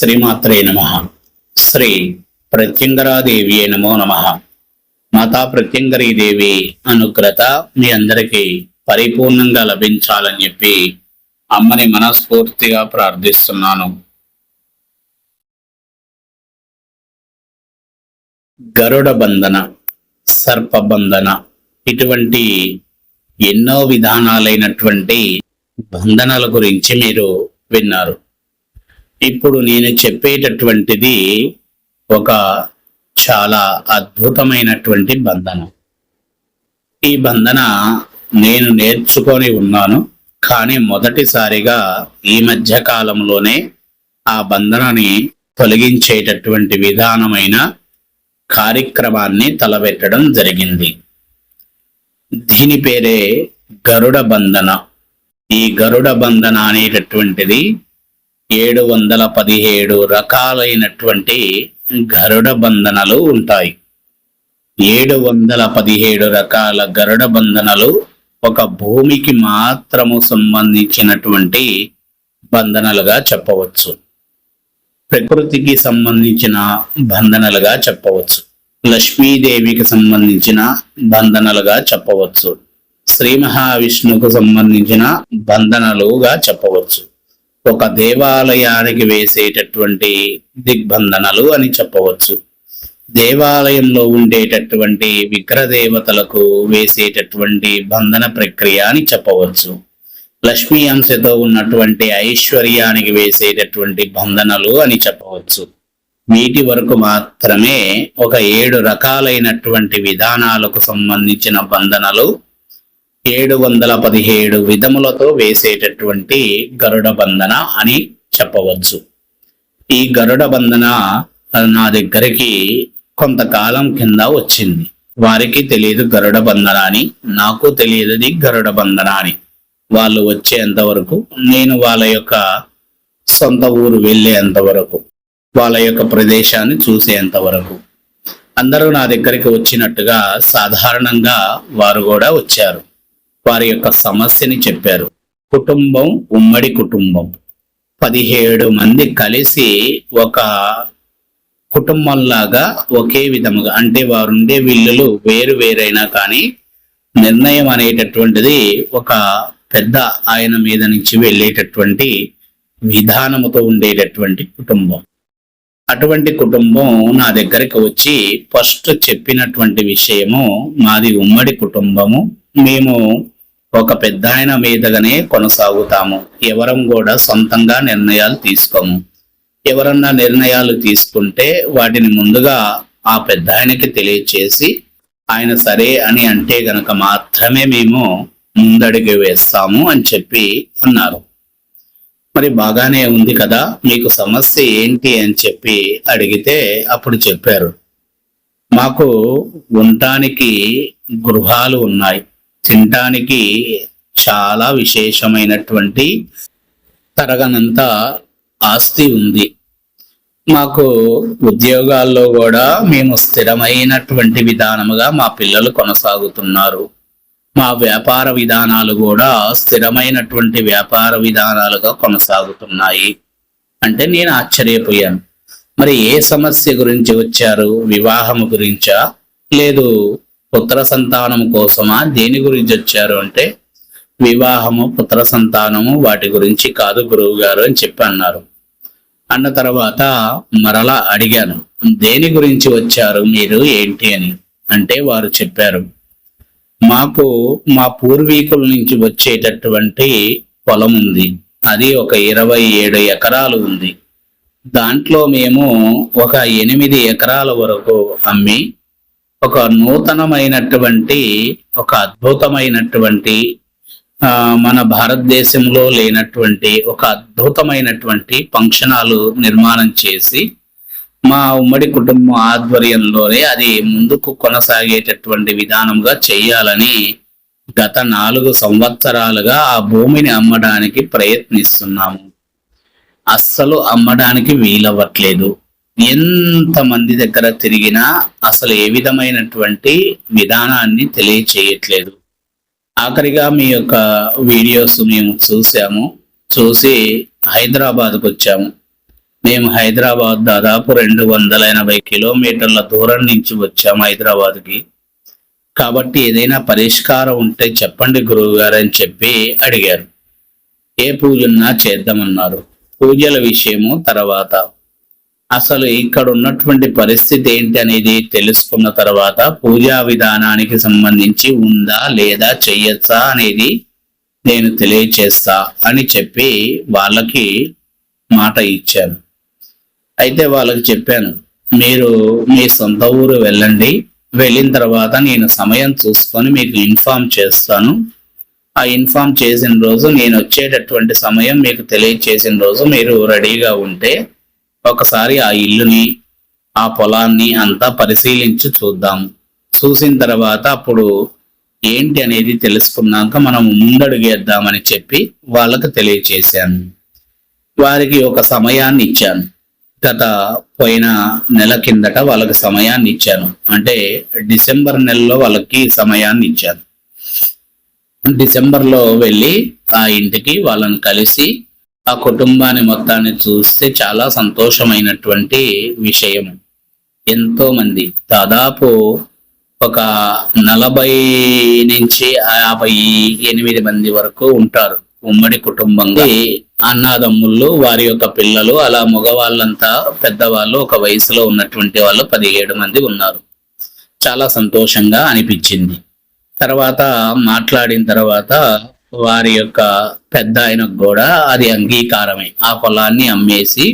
శ్రీమాత్రే నమ. శ్రీ ప్రత్యంగరాదేవి నమో నమ. మాతా ప్రత్యంగరీదేవి అనుగ్రత మీ అందరికీ పరిపూర్ణంగా లభించాలని చెప్పి అమ్మని మనస్ఫూర్తిగా ప్రార్థిస్తున్నాను. గరుడ బంధన సర్పబంధన ఇటువంటి ఎన్నో విధానాలైనటువంటి బంధనాల గురించి మీరు విన్నారు. ఇప్పుడు నేను చెప్పేటటువంటిది ఒక చాలా అద్భుతమైనటువంటి బంధన. ఈ బంధన నేను నేర్చుకొని ఉన్నాను కానీ మొదటిసారిగా ఈ మధ్య కాలంలోనే ఆ బంధనని తొలగించేటటువంటి విధానమైన కార్యక్రమాన్ని తలబెట్టడం జరిగింది. దీని పేరే గరుడ బంధన. ఈ గరుడ బంధన అనేటటువంటిది ఏడు వందల పదిహేడు రకాలైనటువంటి గరుడ బంధనలు ఉంటాయి. ఏడు వందల పదిహేడు రకాల గరుడ బంధనలు ఒక భూమికి మాత్రము సంబంధించినటువంటి బంధనలుగా చెప్పవచ్చు. ప్రకృతికి సంబంధించిన బంధనలుగా చెప్పవచ్చు. లక్ష్మీదేవికి సంబంధించిన బంధనలుగా చెప్పవచ్చు. శ్రీ మహావిష్ణువుకు సంబంధించిన బంధనలుగా చెప్పవచ్చు. ఒక దేవాలయానికి వేసేటటువంటి దిగ్బంధనలు అని చెప్పవచ్చు. దేవాలయంలో ఉండేటటువంటి విగ్రహదేవతలకు వేసేటటువంటి బంధన ప్రక్రియ అని చెప్పవచ్చు. లక్ష్మీ అంశతో ఉన్నటువంటి ఐశ్వర్యానికి వేసేటటువంటి బంధనలు అని చెప్పవచ్చు. వీటి వరకు మాత్రమే ఒక ఏడు రకాలైనటువంటి విధానాలకు సంబంధించిన బంధనలు ఏడు వందల పదిహేడు విధములతో వేసేటటువంటి గరుడ బంధన అని చెప్పవచ్చు. ఈ గరుడ బంధన నా దగ్గరికి కొంతకాలం కింద వచ్చింది. వారికి తెలియదు గరుడ బంధన అని నాకు తెలియదు గరుడ బంధన అని. వాళ్ళు వచ్చేంత వరకు నేను వాళ్ళ యొక్క సొంత ఊరు వెళ్ళేంత వరకు వాళ్ళ యొక్క ప్రదేశాన్ని చూసేంత వరకు. అందరూ నా దగ్గరికి వచ్చినట్టుగా సాధారణంగా వారు కూడా వచ్చారు. వారి యొక్క సమస్యని చెప్పారు. కుటుంబం ఉమ్మడి కుటుంబం. పదిహేడు మంది కలిసి ఒక కుటుంబంలాగా ఒకే విధముగా అంటే వారుండే విల్లులు వేరు వేరైనా కానీ నిర్ణయం అనేటటువంటిది ఒక పెద్ద ఆయన మీద నుంచి వెళ్ళేటటువంటి విధానముతో ఉండేటటువంటి కుటుంబం. అటువంటి కుటుంబం నా దగ్గరికి వచ్చి ఫస్ట్ చెప్పినటువంటి విషయము మాది ఉమ్మడి కుటుంబము. మేము ఒక పెద్ద ఆయన మీదగానే కొనసాగుతాము. ఎవరం కూడా సొంతంగా నిర్ణయాలు తీసుకోము. ఎవరన్నా నిర్ణయాలు తీసుకుంటే వాటిని ముందుగా ఆ పెద్ద ఆయనకి తెలియచేసి ఆయన సరే అని అంటే గనక మాత్రమే మేము ముందడుగు వేస్తాము అని చెప్పి అన్నారు. మరి బాగానే ఉంది కదా మీకు సమస్య ఏంటి అని చెప్పి అడిగితే అప్పుడు చెప్పారు. మాకు ఉండటానికి గృహాలు ఉన్నాయి. తినటానికి చాలా విశేషమైనటువంటి తరగనంత ఆస్తి ఉంది. మాకు ఉద్యోగాల్లో కూడా మేము స్థిరమైనటువంటి విధానముగా మా పిల్లలు కొనసాగుతున్నారు. మా వ్యాపార విధానాలు కూడా స్థిరమైనటువంటి వ్యాపార విధానాలుగా కొనసాగుతున్నాయి. అంటే నేను ఆశ్చర్యపోయాను. మరి ఏ సమస్య గురించి వచ్చారు? వివాహము గురించా? లేదు పుత్ర సంతానం కోసమా? దేని గురించి వచ్చారు అంటే వివాహము పుత్ర సంతానము వాటి గురించి కాదు గురువు గారు అని చెప్పి అన్నారు. అన్న తర్వాత మరలా అడిగాను దేని గురించి వచ్చారు మీరు ఏంటి అని? అంటే వారు చెప్పారు మాకు మా పూర్వీకుల నుంచి వచ్చేటటువంటి పొలం ఉంది. అది ఒక ఇరవై ఏడు ఎకరాలు ఉంది. దాంట్లో మేము ఒక ఎనిమిది ఎకరాల వరకు అమ్మి ఒక నూతనమైనటువంటి ఒక అద్భుతమైనటువంటి మన భారతదేశంలో లేనటువంటి ఒక అద్భుతమైనటువంటి ఫంక్షనాలు నిర్మాణం చేసి మా ఉమ్మడి కుటుంబం ఆధ్వర్యంలోనే అది ముందుకు కొనసాగేటటువంటి విధానంగా చేయాలని గత నాలుగు సంవత్సరాలుగా ఆ భూమిని అమ్మడానికి ప్రయత్నిస్తున్నాము. అస్సలు అమ్మడానికి వీలవ్వట్లేదు. ఎంతమంది దగ్గర తిరిగినా అసలు ఏ విధమైనటువంటి విధానాన్ని తెలియచేయట్లేదు. ఆఖరిగా మీ యొక్క వీడియోస్ మేము చూసాము. చూసి హైదరాబాద్కు వచ్చాము. మేము హైదరాబాద్ దాదాపు రెండు వందల ఎనభై కిలోమీటర్ల దూరం నుంచి వచ్చాము హైదరాబాద్కి. కాబట్టి ఏదైనా పరిష్కారం ఉంటే చెప్పండి గురువు గారు అని చెప్పి అడిగారు. ఏ పూజన్నా చేద్దామన్నారు. పూజల విషయము తర్వాత. అసలు ఇక్కడ ఉన్నటువంటి పరిస్థితి ఏంటి అనేది తెలుసుకున్న తర్వాత పూజా విధానానికి సంబంధించి ఉందా లేదా చెయ్యొచ్చా అనేది నేను తెలియచేస్తా అని చెప్పి వాళ్ళకి మాట ఇచ్చాను. అయితే వాళ్ళకి చెప్పాను మీరు మీ సొంత ఊరు వెళ్ళండి వెళ్ళిన తర్వాత నేను సమయం చూసుకొని మీకు ఇన్ఫామ్ చేస్తాను. ఆ ఇన్ఫార్మ్ చేసిన రోజు నేను వచ్చేటటువంటి సమయం మీకు తెలియచేసిన రోజు మీరు రెడీగా ఉంటే ఒకసారి ఆ ఇల్లుని ఆ పొలాన్ని అంతా పరిశీలించి చూద్దాం. చూసిన తర్వాత అప్పుడు ఏంటి అనేది తెలుసుకున్నాక మనం ముందడుగేద్దామని చెప్పి వాళ్ళకు తెలియచేశాను. వారికి ఒక సమయాన్ని ఇచ్చాను. గత పోయిన నెల కిందట వాళ్ళకి సమయాన్ని ఇచ్చాను. అంటే డిసెంబర్ నెలలో వాళ్ళకి సమయాన్ని ఇచ్చాను. డిసెంబర్లో వెళ్ళి ఆ ఇంటికి వాళ్ళని కలిసి ఆ కుటుంబాన్ని మొత్తాన్ని చూస్తే చాలా సంతోషమైనటువంటి విషయం. ఎంతో మంది దాదాపు ఒక నలభై నుంచి యాభై ఎనిమిది మంది వరకు ఉంటారు ఉమ్మడి కుటుంబంగా. అన్నాదమ్ముళ్ళు వారి యొక్క పిల్లలు అలా మగవాళ్ళంతా పెద్దవాళ్ళు ఒక వయసులో ఉన్నటువంటి వాళ్ళు పదిహేడు మంది ఉన్నారు. చాలా సంతోషంగా అనిపించింది. తర్వాత మాట్లాడిన తర్వాత వారి యొక్క పెద్ద ఆయనకు కూడా అది అంగీకారమే. ఆ పొలాన్ని అమ్మేసి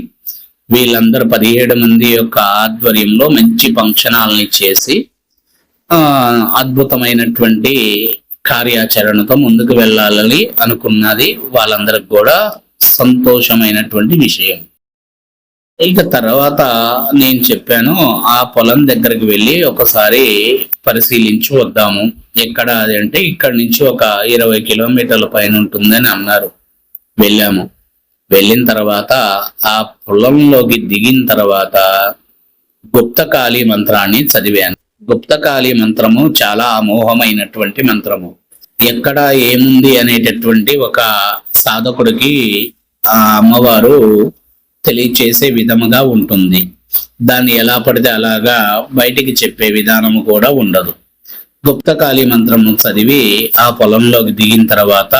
వీళ్ళందరూ పదిహేడు మంది యొక్క ఆధ్వర్యంలో మంచి ఫంక్షనాలని చేసి అద్భుతమైనటువంటి కార్యాచరణతో ముందుకు వెళ్ళాలని అనుకున్నది వాళ్ళందరికి కూడా సంతోషమైనటువంటి విషయం. ఇక తర్వాత నేను చెప్పాను ఆ పొలం దగ్గరికి వెళ్ళి ఒకసారి పరిశీలించి వద్దాము. ఎక్కడ అది అంటే ఇక్కడ నుంచి ఒక ఇరవై కిలోమీటర్ల పైన ఉంటుందని అన్నారు. వెళ్ళాము. వెళ్ళిన తర్వాత ఆ పొలంలోకి దిగిన తర్వాత గుప్తకాళీ మంత్రాన్ని చదివాను. గుప్తకాళీ మంత్రము చాలా అమోహమైనటువంటి మంత్రము. ఎక్కడ ఏముంది అనేటటువంటి ఒక సాధకుడికి ఆ అమ్మవారు తెలియచేసే విధముగా ఉంటుంది. దాన్ని ఎలా పడితే అలాగా బయటికి చెప్పే విధానము కూడా ఉండదు. గుప్తకాళి మంత్రము చదివి ఆ పొలంలోకి దిగిన తర్వాత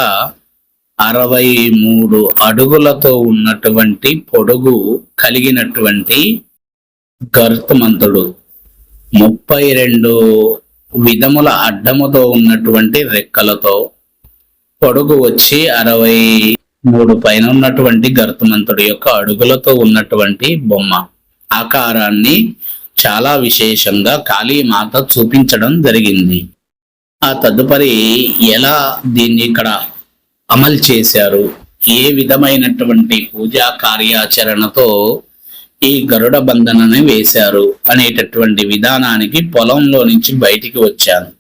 అరవై మూడు అడుగులతో ఉన్నటువంటి పొడుగు కలిగినటువంటి గర్తమంతుడు ముప్పై రెండు విధముల అడ్డముతో ఉన్నటువంటి రెక్కలతో పొడుగు వచ్చి అరవై మూడు పైన ఉన్నటువంటి గర్తమంతుడి యొక్క అడుగులతో ఉన్నటువంటి బొమ్మ. ఆకారాన్ని చాలా విశేషంగా కాళీమాత చూపించడం జరిగింది. ఆ తదుపరి ఎలా దీన్ని ఇక్కడ అమలు చేశారు? ఏ విధమైనటువంటి పూజా కార్యాచరణతో ఈ గరుడ బంధనని వేశారు అనేటటువంటి విధానానికి పొలంలో నుంచి బయటికి వచ్చాను.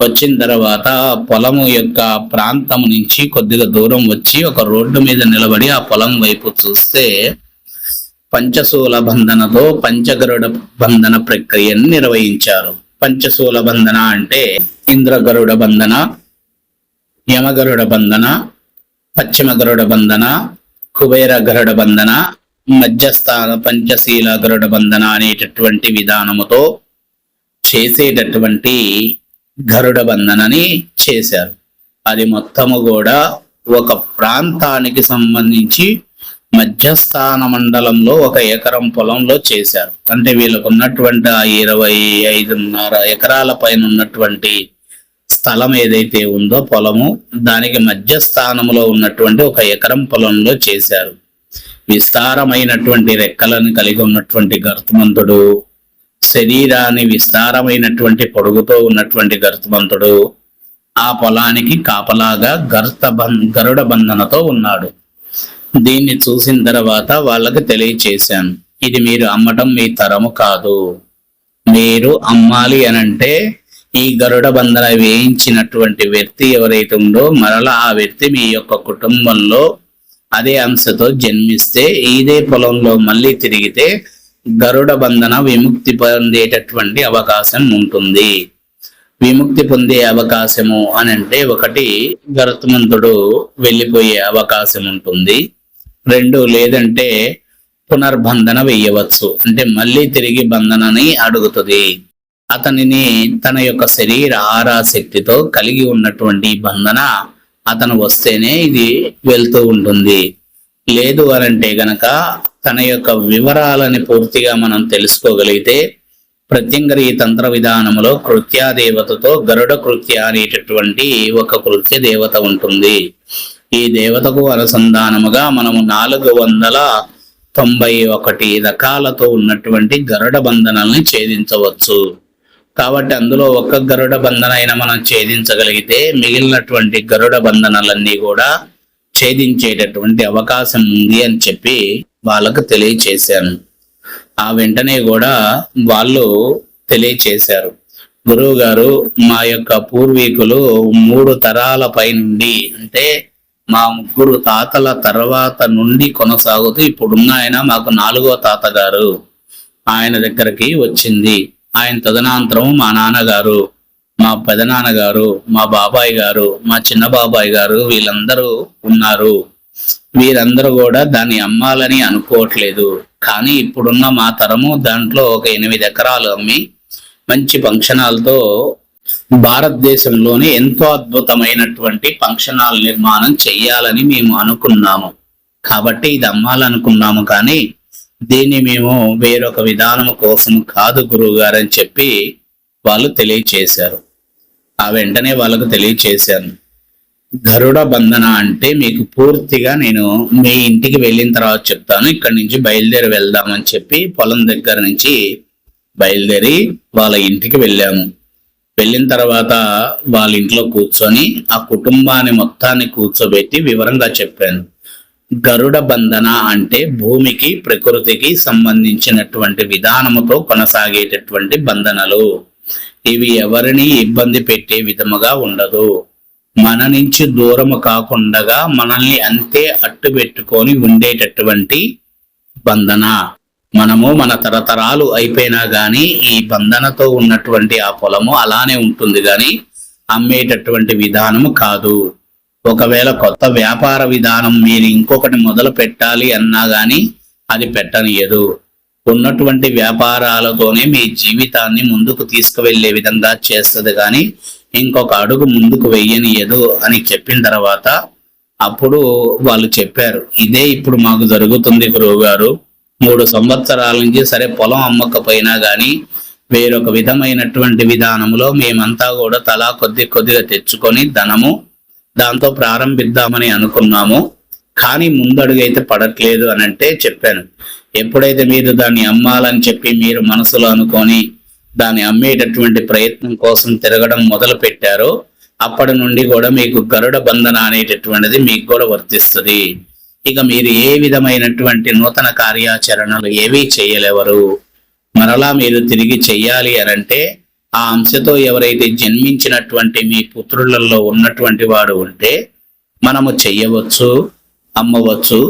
వచ్చిన తర్వాత పొలము యొక్క ప్రాంతం నుంచి కొద్దిగా దూరం వచ్చి ఒక రోడ్డు మీద నిలబడి ఆ పొలం వైపు చూస్తే పంచశూల బంధనతో పంచగరుడ బంధన ప్రక్రియను నిర్వహించారు. పంచశూల బంధన అంటే ఇంద్రగరుడ బంధన యమగరుడ బంధన పశ్చిమ గరుడ బంధన కుబేర గరుడ బంధన మధ్యస్థాన పంచశీల గరుడ బంధన అనేటటువంటి విధానముతో చేసేటటువంటి గరుడ బంధనని చేశారు. అది మొత్తము కూడా ఒక ప్రాంతానికి సంబంధించి మధ్యస్థాన మండలంలో ఒక ఎకరం పొలంలో చేశారు. అంటే వీళ్ళకు ఉన్నటువంటి ఆ ఇరవై ఐదున్నర ఎకరాల పైన ఉన్నటువంటి స్థలం ఏదైతే ఉందో పొలము దానికి మధ్యస్థానంలో ఉన్నటువంటి ఒక ఎకరం పొలంలో చేశారు. విస్తారమైనటువంటి రెక్కలను కలిగి ఉన్నటువంటి గర్తమంతుడు శరీరాన్ని విస్తారమైనటువంటి పొడుగుతో ఉన్నటువంటి గర్తమంతుడు ఆ పొలానికి కాపలాగా గర్త గరుడ బంధనతో ఉన్నాడు. దీన్ని చూసిన తర్వాత వాళ్ళకి తెలియచేశాను. ఇది మీరు అమ్మటం మీ తరము కాదు. మీరు అమ్మాలి అనంటే ఈ గరుడ బంధన వేయించినటువంటి వ్యక్తి ఎవరైతే ఉందో మరలా ఆ వ్యక్తి మీ యొక్క కుటుంబంలో అదే అంశతో జన్మిస్తే ఇదే పొలంలో మళ్ళీ తిరిగితే గరుడ బంధన విముక్తి పొందేటటువంటి అవకాశం ఉంటుంది. విముక్తి పొందే అవకాశము అని అంటే ఒకటి గరుత్మంతుడు వెళ్ళిపోయే అవకాశం ఉంటుంది. రెండు లేదంటే పునర్బంధన వెయ్యవచ్చు. అంటే మళ్ళీ తిరిగి బంధనని అడుగుతుంది. అతనిని తన యొక్క శరీర ఆరాశక్తితో కలిగి ఉన్నటువంటి బంధన అతను వస్తేనే ఇది వెళ్తూ ఉంటుంది. లేదు అనంటే గనక తన యొక్క వివరాలని పూర్తిగా మనం తెలుసుకోగలిగితే ప్రత్యంగరి తంత్ర విధానములో కృత్యాదేవతతో గరుడ కృత్య అనేటటువంటి ఒక కృత్య దేవత ఉంటుంది. ఈ దేవతకు అనుసంధానముగా మనము నాలుగు వందల తొంభై ఒకటి రకాలతో ఉన్నటువంటి గరుడ బంధనల్ని ఛేదించవచ్చు. కాబట్టి అందులో ఒక్క గరుడ బంధన అయినా మనం ఛేదించగలిగితే మిగిలినటువంటి గరుడ బంధనాలన్నీ కూడా ఛేదించేటటువంటి అవకాశం ఉంది అని చెప్పి వాళ్ళకు తెలియచేశాను. ఆ వెంటనే కూడా వాళ్ళు తెలియచేశారు. గురువు గారు మా యొక్క పూర్వీకులు మూడు తరాల పై నుండి అంటే మా ముగ్గురు తాతల తర్వాత నుండి కొనసాగుతూ ఇప్పుడున్న ఆయన మాకు నాలుగో తాత గారు ఆయన దగ్గరికి వచ్చింది. ఆయన తదనంతరం మా నాన్నగారు మా పెదనాన్నగారు మా బాబాయ్ గారు మా చిన్న బాబాయ్ గారు వీళ్ళందరూ ఉన్నారు. వీరందరూ కూడా దాన్ని అమ్మాలని అనుకోవట్లేదు. కానీ ఇప్పుడున్న మా తరము దాంట్లో ఒక ఎనిమిది ఎకరాలు అమ్మి మంచి ఫంక్షనాలతో భారతదేశంలోనే ఎంతో అద్భుతమైనటువంటి ఫంక్షన్ హాల్ నిర్మాణం చెయ్యాలని మేము అనుకున్నాము. కాబట్టి ఇది అమ్మాలనుకున్నాము కానీ దీన్ని మేము వేరొక విధానం కోసం కాదు గురువు గారని చెప్పి వాళ్ళు తెలియచేశారు. ఆ వెంటనే వాళ్ళకు తెలియచేశాను. గరుడ బంధన అంటే మీకు పూర్తిగా నేను మీ ఇంటికి వెళ్ళిన తర్వాత చెప్తాను. ఇక్కడి నుంచి బయలుదేరి వెళ్దామని చెప్పి పొలం దగ్గర నుంచి బయలుదేరి వాళ్ళ ఇంటికి వెళ్ళాము. వెళ్ళిన తర్వాత వాళ్ళ ఇంట్లో కూర్చొని ఆ కుటుంబాన్ని మొత్తాన్ని కూర్చోబెట్టి వివరంగా చెప్పాను. గరుడ బంధన అంటే భూమికి ప్రకృతికి సంబంధించినటువంటి విధానముతో కొనసాగేటటువంటి బంధనలు. ఇవి ఎవరిని ఇబ్బంది పెట్టే విధముగా ఉండదు. మన నుంచి దూరము కాకుండా మనల్ని అంతే అట్టు పెట్టుకొని ఉండేటటువంటి బంధన. మనము మన తరతరాలు అయిపోయినా గాని ఈ బంధనతో ఉన్నటువంటి ఆ పొలము అలానే ఉంటుంది గాని అమ్మేటటువంటి విధానము కాదు. ఒకవేళ కొత్త వ్యాపార విధానం మీరు ఇంకొకటి మొదలు పెట్టాలి అన్నా గాని అది పెట్టనియదు. ఉన్నటువంటి వ్యాపారాలతోనే మీ జీవితాన్ని ముందుకు తీసుకువెళ్ళే విధంగా చేస్తుంది. కానీ ఇంకొక అడుగు ముందుకు వెయ్యనియదు అని చెప్పిన తర్వాత అప్పుడు వాళ్ళు చెప్పారు ఇదే ఇప్పుడు మాకు జరుగుతుంది గురువు గారు. మూడు సంవత్సరాల నుంచి సరే పొలం అమ్మకపోయినా కానీ వేరొక విధమైనటువంటి విధానంలో మేమంతా కూడా తలా కొద్ది కొద్దిగా తెచ్చుకొని ధనము దాంతో ప్రారంభిద్దామని అనుకున్నాము. కానీ ముందడుగైతే పడట్లేదు అని అంటే చెప్పాను. ఎప్పుడైతే మీరు దాన్ని అమ్మాలని చెప్పి మీరు మనసులో అనుకొని దాన్ని అమ్మేటటువంటి ప్రయత్నం కోసం తిరగడం మొదలు పెట్టారో అప్పటి నుండి కూడా మీకు గరుడ బంధన అనేటటువంటిది మీకు కూడా వర్తిస్తుంది. ఇక మీరు ఏ విధమైనటువంటి నూతన కార్యాచరణలు ఏవీ చేయలేవరు. మరలా మీరు తిరిగి చెయ్యాలి అనంటే ఆ అంశతో ఎవరైతే జన్మించినటువంటి మీ పుత్రులలో ఉన్నటువంటి వాడు ఉంటే మనము చెయ్యవచ్చు అమ్మవచ్చు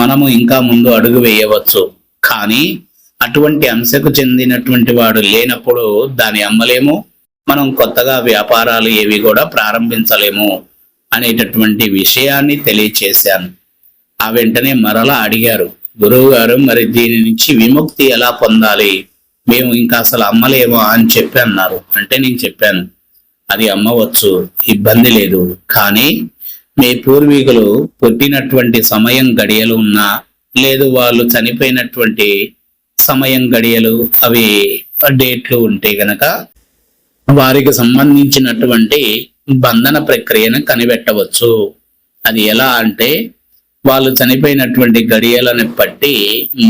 మనము ఇంకా ముందు అడుగు వేయవచ్చు. కానీ అటువంటి అంశకు చెందినటువంటి వాడు లేనప్పుడు దాన్ని అమ్మలేము మనం కొత్తగా వ్యాపారాలు ఏవి కూడా ప్రారంభించలేము అనేటటువంటి విషయాన్ని తెలియచేశాను. ఆ వెంటనే మరలా అడిగారు గురువు గారు మరి దీని నుంచి విముక్తి ఎలా పొందాలి? మేము ఇంకా అసలు అమ్మలేమో? అని చెప్పి అన్నారు. అంటే నేను చెప్పాను అది అమ్మవచ్చు ఇబ్బంది లేదు. కానీ మీ పూర్వీకులు పుట్టినటువంటి సమయం గడియలు ఉన్నా లేదు వాళ్ళు చనిపోయినటువంటి సమయం గడియలు అవి డేట్లు ఉంటే గనక వారికి సంబంధించినటువంటి బంధన ప్రక్రియను కనిపెట్టవచ్చు. అది ఎలా అంటే వాళ్ళు చనిపోయినటువంటి గడియలను బట్టి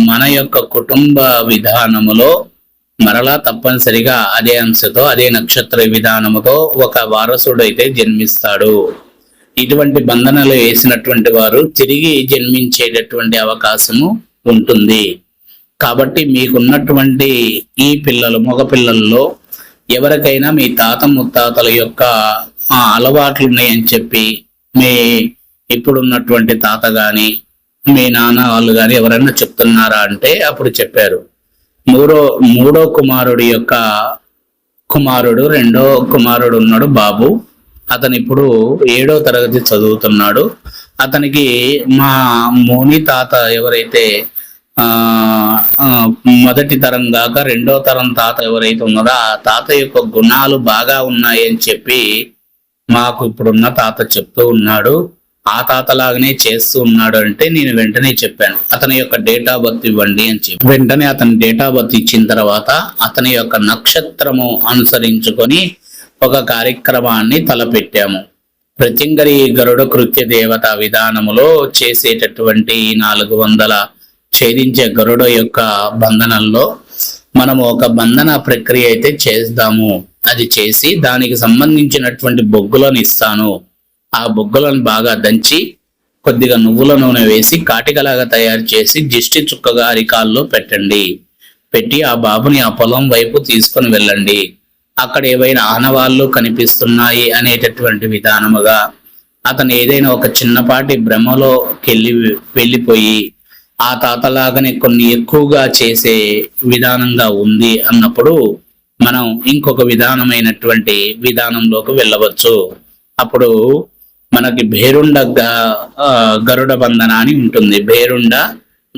మన యొక్క కుటుంబ విధానములో మరలా తప్పనిసరిగా అదే అంశతో అదే నక్షత్ర విధానముతో ఒక వారసుడైతే జన్మిస్తాడు. ఇటువంటి బంధనలు వేసినటువంటి వారు తిరిగి జన్మించేటటువంటి అవకాశము ఉంటుంది. కాబట్టి మీకున్నటువంటి ఈ పిల్లలు మగ పిల్లల్లో ఎవరికైనా మీ తాత ముత్తాతల యొక్క అలవాట్లు ఉన్నాయని చెప్పి మీ ఇప్పుడున్నటువంటి తాత గాని మీ నాన్న వాళ్ళు గాని ఎవరైనా చెప్తున్నారా అంటే అప్పుడు చెప్పారు. మూడో మూడో కుమారుడి యొక్క కుమారుడు రెండో కుమారుడు ఉన్నాడు బాబు. అతను ఇప్పుడు ఏడో తరగతి చదువుతున్నాడు. అతనికి మా మోని తాత ఎవరైతే మొదటి తరం కాక రెండో తరం తాత ఎవరైతే ఉన్నదో ఆ తాత యొక్క గుణాలు బాగా ఉన్నాయని చెప్పి మాకు ఇప్పుడున్న తాత చెప్తూ ఉన్నాడు. ఆ తాత లాగానే చేస్తూ ఉన్నాడు అంటే నేను వెంటనే చెప్పాను. అతని యొక్క డేట్ ఆఫ్ బర్త్ ఇవ్వండి అని చెప్పి. వెంటనే అతని డేట్ ఆఫ్ బర్త్ ఇచ్చిన తర్వాత అతని యొక్క నక్షత్రము అనుసరించుకొని ఒక కార్యక్రమాన్ని తలపెట్టాము. ప్రత్యంగరి గరుడ కృత్య దేవత విధానములో చేసేటటువంటి నాలుగు వందల ఛేదించే గరుడ యొక్క బంధనంలో మనము ఒక బంధన ప్రక్రియ అయితే చేద్దాము. అది చేసి దానికి సంబంధించినటువంటి బొగ్గులను ఇస్తాను. ఆ బొగ్గులను బాగా దంచి కొద్దిగా నువ్వుల నూనె వేసి కాటికలాగా తయారు చేసి దిష్టి చుక్కగా అరికాల్లో పెట్టండి. పెట్టి ఆ బాబుని ఆ పొలం వైపు తీసుకొని వెళ్ళండి. అక్కడ ఏవైనా ఆనవాళ్ళు కనిపిస్తున్నాయి అనేటటువంటి విధానముగా అతను ఏదైనా ఒక చిన్నపాటి భ్రమలోకి వెళ్ళి వెళ్ళిపోయి ఆ తాతలాగానే కొన్ని ఎక్కువగా చేసే విధానంగా ఉంది అన్నప్పుడు మనం ఇంకొక విధానమైనటువంటి విధానంలోకి వెళ్ళవచ్చు. అప్పుడు మనకి భేరుండ గ- గరుడ బంధన అని ఉంటుంది. భేరుండ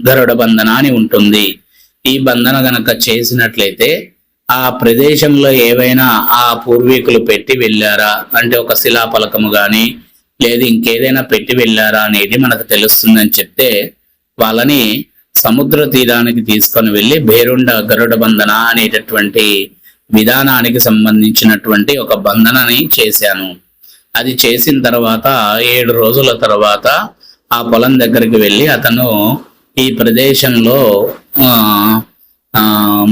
గరుడ బంధన అని ఉంటుంది. ఈ బంధన గనక చేసినట్లయితే ఆ ప్రదేశంలో ఏవైనా ఆ పూర్వీకులు పెట్టి వెళ్ళారా? అంటే ఒక శిలాఫలకము గాని లేదు ఇంకేదైనా పెట్టి వెళ్ళారా అనేది మనకు తెలుస్తుందని చెప్తే వాళ్ళని సముద్ర తీరానికి తీసుకొని వెళ్ళి భేరుండ గరుడ బంధన అనేటటువంటి విధానానికి సంబంధించినటువంటి ఒక బంధనని చేశాను. అది చేసిన తర్వాత ఏడు రోజుల తర్వాత ఆ పొలం దగ్గరికి వెళ్ళి అతను ఈ ప్రదేశంలో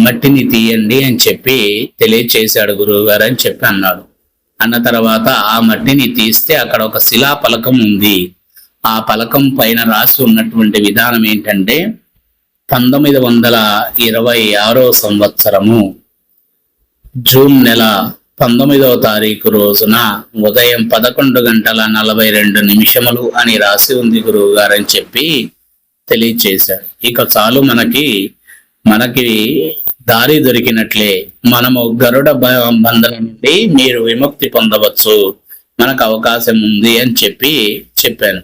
మట్టిని తీయండి అని చెప్పి తెలియచేశాడు గురువు గారు అని చెప్పి అన్నాడు. అన్న తర్వాత ఆ మట్టిని తీస్తే అక్కడ ఒక శిలా పలకం ఉంది. ఆ పలకం పైన రాసి ఉన్నటువంటి విధానం ఏంటంటే పంతొమ్మిది వందల ఇరవై ఆరో సంవత్సరము జూన్ నెల పంతొమ్మిదవ తారీఖు రోజున ఉదయం పదకొండు గంటల నలభై రెండు నిమిషములు అని రాసి ఉంది గురువు గారని చెప్పి తెలియచేశారు. ఇక చాలు మనకి మనకి దారి దొరికినట్లే మనము గరుడ బంధన నుండి మీరు విముక్తి పొందవచ్చు. మనకు అవకాశం ఉంది అని చెప్పి చెప్పాను.